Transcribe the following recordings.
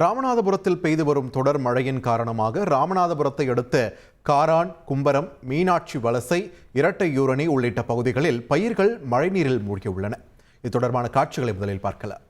ராமநாதபுரத்தில் பெய்து வரும் தொடர் மழையின் காரணமாக ராமநாதபுரத்தை அடுத்த காரான் கும்பரம் மீனாட்சி வலசை இரட்டையூரணி உள்ளிட்ட பகுதிகளில் பயிர்கள் மழைநீரில் மூழ்கியுள்ளன. இது தொடர்பான காட்சிகளை முதலில் பார்க்கலாம்.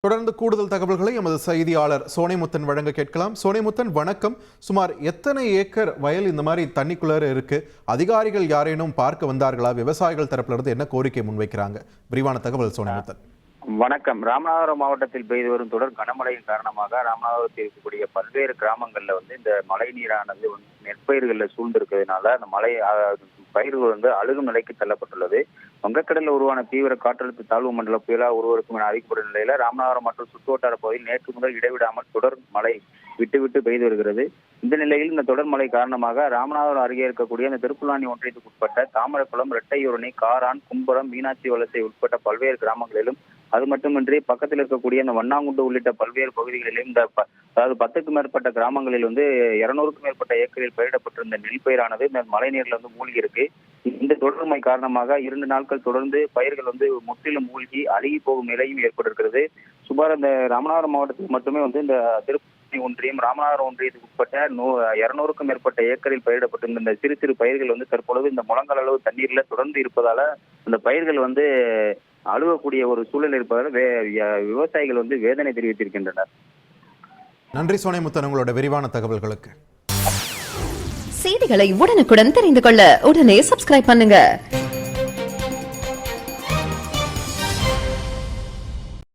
தொடர்ந்து கூடுதல் தகவல்களை எமது செய்தியாளர் சோனைமுத்தன் வழங்க கேட்கலாம். சோனைமுத்தன் வணக்கம். சுமார் எத்தனை ஏக்கர் வயல் இந்த மாதிரி தண்ணிக்குள்ளே இருக்கு? அதிகாரிகள் யாரேனும் பார்க்க வந்தார்களா? விவசாயிகள் தரப்பிலிருந்து என்ன கோரிக்கை முன்வைக்கிறாங்க? விரிவான தகவல் சோனைமுத்தன். வணக்கம். ராமநாதபுரம் மாவட்டத்தில் பெய்து வரும் தொடர் கனமழையின் காரணமாக ராமநாதபுரத்தில் இருக்கக்கூடிய பல்வேறு கிராமங்கள்ல வந்து இந்த மழை நீரானது வந்து நெற்பயிர்களில் சூழ்ந்திருக்கிறதுனால அந்த மழை பயிர்கள் வந்து அழுகும் நிலைக்கு தள்ளப்பட்டுள்ளது. வங்கக்கடலில் உருவான தீவிர காற்றழுத்த தாழ்வு மண்டல புயலாக உருவருக்கும் என அறிவிக்கப்படும் நிலையில ராமநாதபுரம் மற்றும் சுற்றுவட்டார பகுதியில் நேற்று முதல் இடைவிடாமல் தொடர் மழை விட்டு விட்டு பெய்து வருகிறது. இந்த நிலையில் இந்த தொடர் மழை காரணமாக ராமநாதபுரம் அருகே இருக்கக்கூடிய இந்த திருப்புலானி ஒன்றியத்துக்கு உட்பட்ட தாமரக்குளம் இரட்டையூரணி காரான் கும்பரம் மீனாட்சி வலசை உட்பட்ட பல்வேறு கிராமங்களிலும் அது மட்டுமின்றி பக்கத்தில் இருக்கக்கூடிய இந்த வண்ணாங்குண்டு உள்ளிட்ட பல்வேறு பகுதிகளிலும் இந்த ப- அதாவது பத்துக்கும் மேற்பட்ட கிராமங்களில் வந்து இருநூறுக்கும் மேற்பட்ட ஏக்கரில் பயிரிடப்பட்டிருந்த நெல் பயிரானது இந்த மழை நீர்ல வந்து மூழ்கி இருக்கு இந்த தொடர்மை காரணமாக இரண்டு நாட்கள் தொடர்ந்து பயிர்கள் வந்து முற்றிலும் மூழ்கி அழுகி போகும் நிலையும் ஏற்பட்டிருக்கிறது. சுமார் இந்த ராமநாதபுரம் மாவட்டத்தில் மட்டுமே வந்து இந்த திருப்பதி ஒன்றியம் ராமநாதபுரம் ஒன்றியத்துக்கு உட்பட்ட நூ இருநூறுக்கும் மேற்பட்ட ஏக்கரில் பயிரிடப்பட்டிருந்த இந்த சிறு சிறு பயிர்கள் வந்து தற்பொழுது இந்த முழங்கால் அளவு தண்ணீர்ல தொடர்ந்து இருப்பதால அந்த பயிர்கள் வந்து அழுகக்கூடிய ஒரு சூழல் இருப்பதால் விவசாயிகள் வந்து வேதனை தெரிவித்திருக்கின்றனர். நன்றி சோனைமுத்தன் உங்களோட விரிவான தகவல்களுக்கு. செய்திகளை உடனுக்குடன் தெரிந்து கொள்ள உடனே சப்ஸ்கிரைப் பண்ணுங்க.